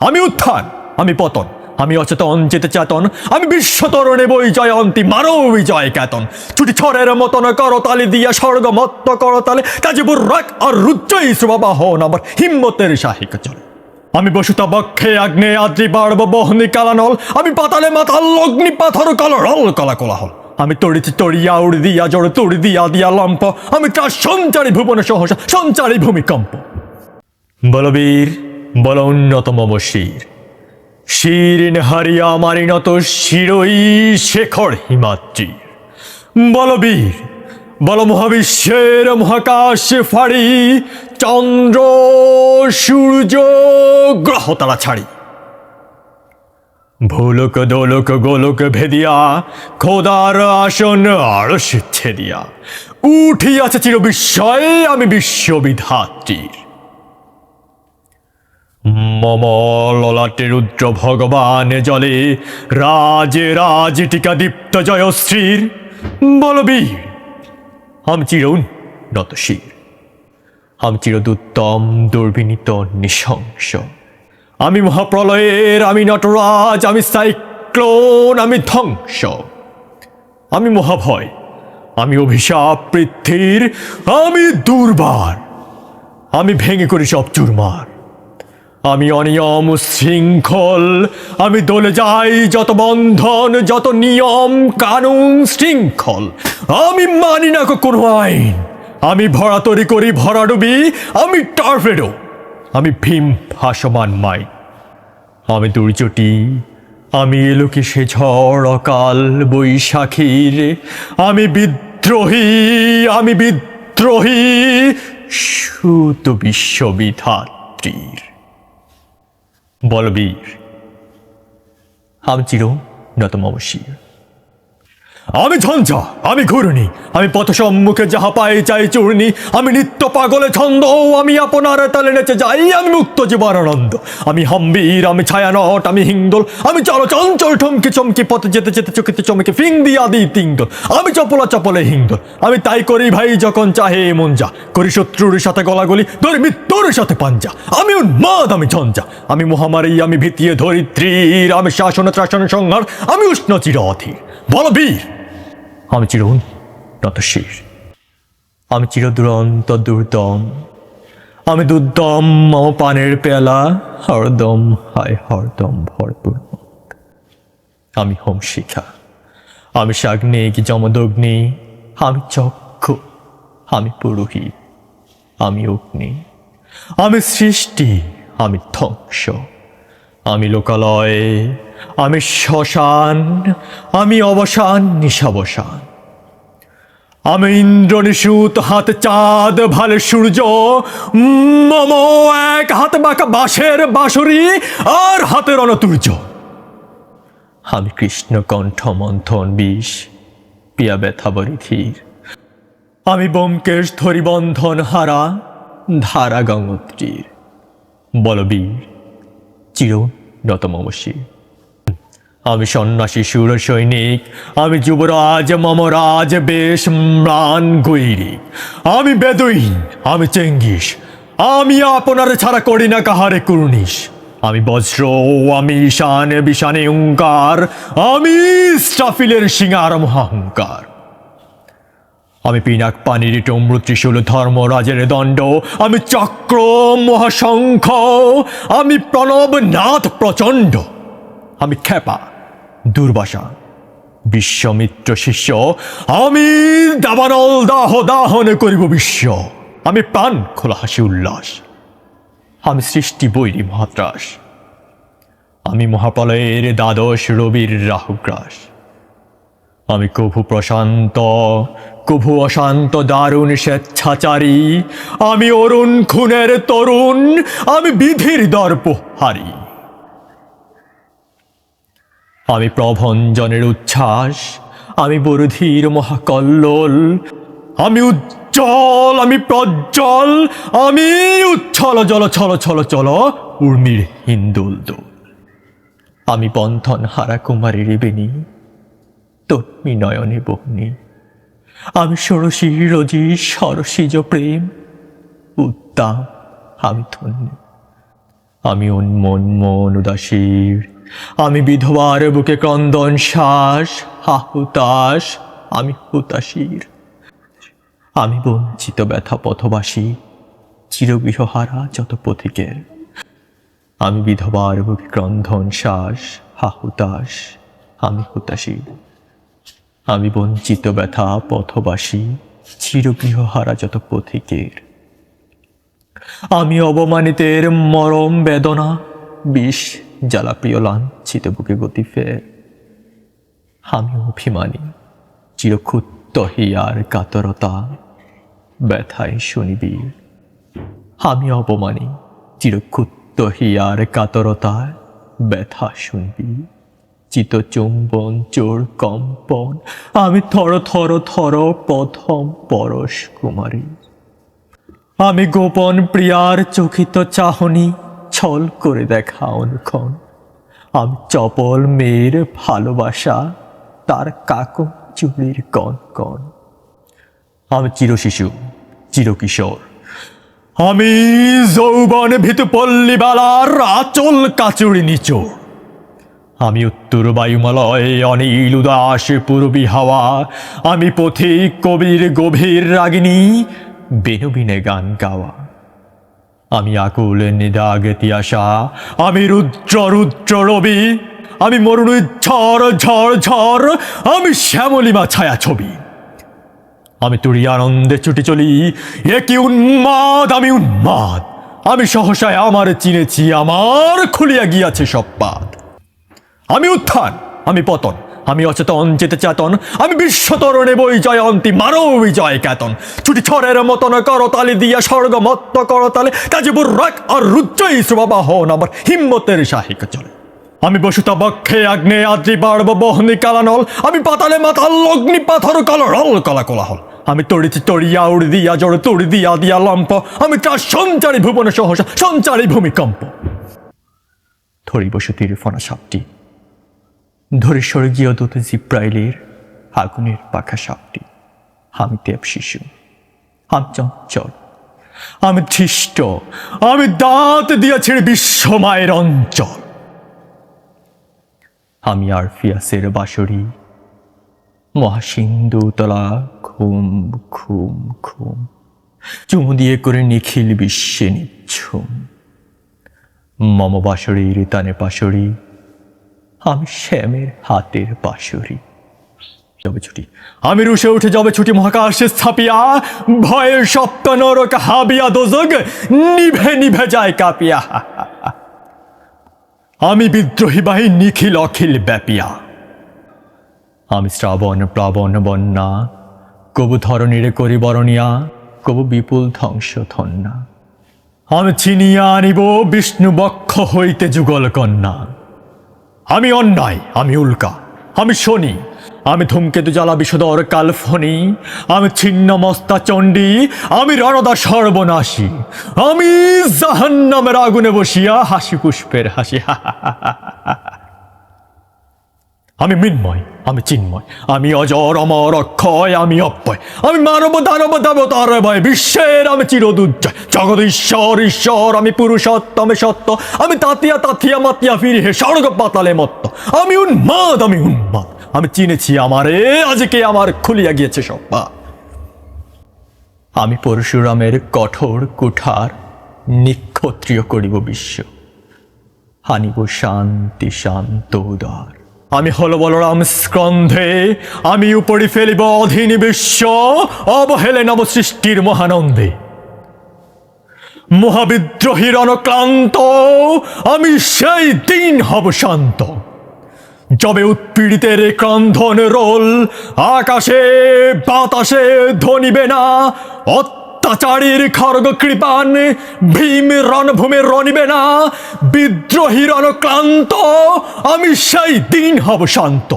আমি উত্থান, আমি পতন, আমি অচেতন, যেতে চেতন, আমি বিশ্বতরণে বই অন্তি মানব বিজয় কেতন ছুটি ছড়ের মতন করতালি দিয়া স্বর্গ মত্ত করতালে কাজে বুর্রাক আর রুজ্জয়ী সুবাবাহন আমার হিম্মতের সাহিক চলে। আমি বসুতা বক্ষে আগ্নে আদ্রি বাড়ব বহনি কালানল, আমি পাতালে মাতাল অগ্নি পাথর কলরল কলা কোলাহল। আমি তড়িতে তড়িয়া উড়ি দিয়া, জড় তড়ি দিয়া দিয়া লম্প, আমি তার সঞ্চারী ভুবন সহসা, সঞ্চারী ভূমিকম্প। বলবীর বল উন্নতম শির শিরিন হারিয়া মারিনত শিরই শেখর হিমাদ্রি বলবীর বল মহাবিশ্বের মহাকাশ ফাড়ি, চন্দ্র, সূর্য, গ্রহ তারা ছাড়ি। ভুলক দোলক গোলক ভেদিয়া, খোদার আসন আড়স ছেদিয়া। উঠিয়াছে চির বিস্ময়ে আমি বিশ্ববিধাত্রীর। মম ললাটে রুদ্র ভগবান জলে, রাজে রাজ টিকা দীপ্ত জয়শ্রীর বলবীর হাম চির উন্নত শির। হাম চিরদুত্তম দুর্বিনীত নৃশংস। আমি মহাপ্রলয়ের, আমি নটরাজ, আমি সাইক্লোন, আমি ধ্বংস। আমি মহাভয়, আমি অভিশাপ, পৃথ্বীর, আমি দুর্বার। আমি ভেঙে করি সব চুরমার। আমি অনিয়ম শৃঙ্খল, আমি দলে যাই যত বন্ধন, যত নিয়ম, কানুন শৃঙ্খল। আমি মানি না কোনো আইন। আমি ভরা তরি করি ভরা ডুবি, আমি টার্ফেডো আমি ভীম ভাসমান মাই। আমি দুর্যটি আমি এলোকে সে ঝড়, অকাল বৈশাখীর। আমি বিদ্রোহী আমি বিদ্রোহী, সুত বিশ্ববিধাত্রীর। বলবীর। আমি চির নতম আমি ঝঞ্ঝা, আমি ঘূর্ণি, আমি পথ সম্মুখে যাহা পাই চাই চূর্ণি, আমি নিত্য পাগলে ছন্দ আমি আপনার তালে নেচে যাই, আমি মুক্ত জীবন আনন্দ। আমি হম্বীর, আমি ছায়ানট, আমি হিংদোল আমি চলো চঞ্চল ঠমকি চমকি পথে যেতে যেতে চকিতে চমকে ফিং দিয়া দি তিংদোল আমি চপলা চপলে হিংদোল আমি তাই করি ভাই যখন চাহে মন যা। করি শত্রুর সাথে গলাগলি, ধরি মৃত্যুর সাথে পাঞ্জা। আমি উন্মাদ, আমি ঝঞ্ঝা, আমি মহামারী, আমি ভিতিয়ে ধরিত্রীর, আমি শাসন ত্রাসন সংহার, আমি উষ্ণ চির অধীর। বলবীর আমি চির উন্নত শীর। আমি চির দুরন্ত দুর্দম। আমি দুর্দম, মম পানের পেলা হরদম, হায় হরদম, ভরপুর আমি হোম শিখা। আমি সাগ্নিক, যমদগ্নি। আমি চক্ষু। আমি পুরোহিত আমি অগ্নি। আমি সৃষ্টি। আমি ধ্বংস। আমি লোকালয়, আমি শ্মশান, আমি অবসান নিশাবসান আমি ইন্দ্র নিশুত হাত চাঁদ, ভালে সূর্য, মম এক হাত বাঁকা বাঁশের বাঁশরি আর হাতের অনতুর্য। আমি কৃষ্ণ কণ্ঠ মন্থন বিষ, পিয়া ব্যথা বরিধীর আমি ব্যোমকেশ ধরি বন্ধন হারা, ধারা গঙ্গোত্রীর। বলবীর চির নতমমসী আমি সন্ন্যাসী, সুর সৈনিক, আমি যুবরাজ মমরাজ বেশ ম্লান গৈরিক। আমি বেদুইন, আমি চেঙ্গিস। আমি আপনার ছাড়া করি না কাহারে কুর্নিশ। আমি বজ্র, আমি ঈশান, বিষানে ওঙ্কার আমি স্টাফিলের সিঙ্গার মহাহংকার আমি পিনাক পানির টম্র ত্রিশূল ধর্মরাজের দণ্ড, আমি চক্র মহাশঙ্খ আমি প্রণব নাথ প্রচণ্ড, আমি খেপা দুর্বাসা, বিশ্বমিত্র শিষ্য, আমি দাবানল দাহ দাহনে করিব বিশ্ব, আমি প্রাণ খোলা হাসি উল্লাস, আমি সৃষ্টি বৈরী মহাত্রাস, আমি মহাপ্রলয়ের দ্বাদশ রবির রাহুগ্রাস। আমি কভু প্রশান্ত, কভু অশান্ত দারুণ স্বেচ্ছাচারী। আমি অরুণ খুনের তরুণ, আমি বিধির দর্প হারি আমি প্রভঞ্জনের উচ্ছ্বাস, আমি বরুধির মহাকল্লোল। আমি উজ্জ্বল, আমি প্রজ্জ্বল, আমি উচ্ছল, জল, ছল ছল চল উর্মির হিন্দুল দোল। আমি বন্ধন হারা কুমারীর বেনী। তন্মি নয়নে বহনি আমি ষোড়শী রজি সরসিজ প্রেম উদ্দাম আমি ধন্য। আমি উন্মন মন উদাসীর, আমি বিধবার বুকে ক্রন্দন শ্বাস হাহুতাস আমি হুতাশীর। আমি বঞ্চিত ব্যথা পথবাসী, চিরগৃহহারা যত পথিকের। আমি বিধবার বুকে ক্রন্ধন শ্বাস হাহুতাস আমি হুতাশীর। আমি বঞ্চিত, ব্যথা, পথবাসী, চিরগৃহহারা যত পথিকের। আমি অবমানিতের মরম বেদনা, বিষ জ্বালা প্রিয় লাঞ্ছিত বুকে গতি ফের। আমি অভিমানী চিরক্ষুত্ত হিয়ার কাতরতা, ব্যথায় শুনিবি আমি অপমানী চিরক্ষুত্ত হিয়ার কাতরতা, ব্যথা শুনবি চিত চুম্বন চোর কম্পন। আমি থর থর থর প্রথম পরশ কুমারী আমি গোপন প্রিয়ার চকিত চাহনি ছল করে দেখা অনুক্ষণ আমি চপল মেয়ের ভালোবাসা, তার কাকু চুলির কন কন আমি চিরশিশু, চিরকিশোর। আমি যৌবন ভিতু পল্লীবালার আচল কাচুরি নিচোর আমি উত্তর বায়ুমলয়, অনিল উদাস, পূর্বী হাওয়া। আমি পথিক, কবির, গভীর রাগিনী, বেনবিনে গান গাওয়া। আমি আকুল, নিদাগ তিয়াসা। আমি রুদ্র রুদ্র রবি। আমি মরুণ, ঝড় ঝড় ঝড়। আমি শ্যামলিমা ছায়া ছবি। আমি তুরি আনন্দে ছুটি চলি। এ কি উন্মাদ, আমি উন্মাদ। আমি সহসায় আমার চিনেছি, আমার খুলিয়া গিয়াছে সব পাত আমি উত্থান, আমি পতন, আমি অচেতন চেতে চেতন, আমি বিশ্বতরণে বই জয়, অন্তি মানব বিজয় কেতন ছুটি ছড়ের মতন করতালি দিয়া, স্বর্গ মত্ত করতালে কাজে বুর্রাক আর রুদ্রই শ্রবাহন আমার হিম্মতের সাহিক চলে। আমি বসুতা বক্ষে, আগ্নে, আদ্রি বাড়ব বহনি, কালানল, আমি পাতালে মাতাল, অগ্নি, পাথর, কলরল কলা কোলাহল আমি তড়িছি তড়িয়া, উড়ি দিয়া, জড় তড়ি দিয়া দিয়া লম্প, আমি তার সঞ্চারী ভুবন সহসা, সঞ্চারী ভূমিকম্প। থরি বসতির ফনা সাপটি। ধরে স্বর্গীয় দূত জিব্রাইলের আগুনের পাখা সাপটি। আমি দেব শিশু। আমি চঞ্চল। আমি ধৃষ্ট। আমি দাঁত দিয়েছি বিশ্ব মায়ের অঞ্চল। আমি আর ফিয়াসের বাসরি মহাসিন্ধু তলা ঘুম ঘুম ঘুম। চুমু দিয়ে করে নিখিল বিশ্বে নিচ্ছুম। মম বাসরির তানে পাশরি। আমি শ্যামের হাতের বাঁশরি। যাবে ছুটি। আমি রুশে উঠে যাবে ছুটি, মহাকাশে স্থাপিয়া। ভয়ের সপ্ত নরক হাবিয়া দোজগ, নিভে নিভে যায় কাঁপিয়া। আমি বিদ্রোহী বাহি, নিখিল অখিল ব্যাপিয়া। আমি শ্রাবণ, প্লাবন, বন্যা। কবু ধরণীর করি বরণিয়া, কবু বিপুল ধ্বংস ধন্যা। আমি ছিনিয়া আনিব, বিষ্ণু বক্ষ হইতে যুগল কন্যা। আমি অন্যায় আমি উল্কা আমি শনি আমি ধূমকেতু জ্বালা বিষদর কালফনি আমি ছিন্ন মস্তা চণ্ডী আমি রণদা সর্বনাশী আমি জাহান্নামের আগুনে বসিয়া হাসি পুষ্পের হাসি আমি মৃন্ময়, আমি চিন্ময়, আমি অজর, অমর, অক্ষয়, আমি অক্ষয় আমি মানব, দানব, দেবতার ভয়, বিশ্বের আমি চিরদুর্জয়। জগৎ ঈশ্বর ঈশ্বর, আমি পুরুষোত্তমে সত্য, আমি তাতিয়া তাতিয়া, মাতিয়া ফিরি হে স্বর্গ পাতালে মত্ত। আমি উন্মাদ আমি উন্মাদ, আমি চিনেছি আমারে, আজকে আমার খুলিয়া গিয়েছে সব আমি পরশুরামের কঠোর, কুঠার, নিক্ষত্রিয় করিব বিশ্ব। হানিব শান্তি, শান্ত, উদার। আমি হল বলরাম স্কন্ধে, আমি উপরি ফেলিব অধীন বিশ্ব, অবহেলে নব সৃষ্টির মহানন্দে। মহাবিদ্রোহীর অনক্লান্ত আমি সেই দিন হব শান্ত। যবে উৎপীড়িতের ক্রন্ধন রোল, আকাশে বাতাসে ধনিবে না অত্যাচারীর খড়গ কৃপান, ভীম রণভূমে রনিবে না বিদ্রোহী রণক্লান্ত আমি সেই দিন হব শান্ত।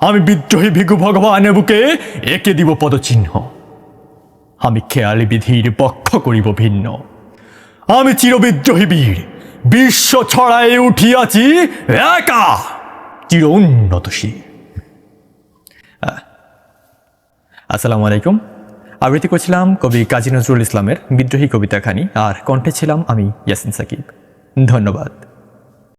আমি বিদ্রোহী ভিগু ভগবান বুকে একে দিব পদচিহ্ন। আমি খেয়ালি বিধির পক্ষ করিব ভিন্ন। আমি চিরবিদ্রোহী বীর, বিশ্ব ছড়ায় উঠিয়াছি একা, চির উন্নতশীল আসসালামু আলাইকুম। আবৃত্তি করছিলাম কবি কাজী নজরুল ইসলামের বিদ্রোহী কবিতাখানি আর কণ্ঠে ছিলাম আমি ইয়াসিন সাকিব। ধন্যবাদ।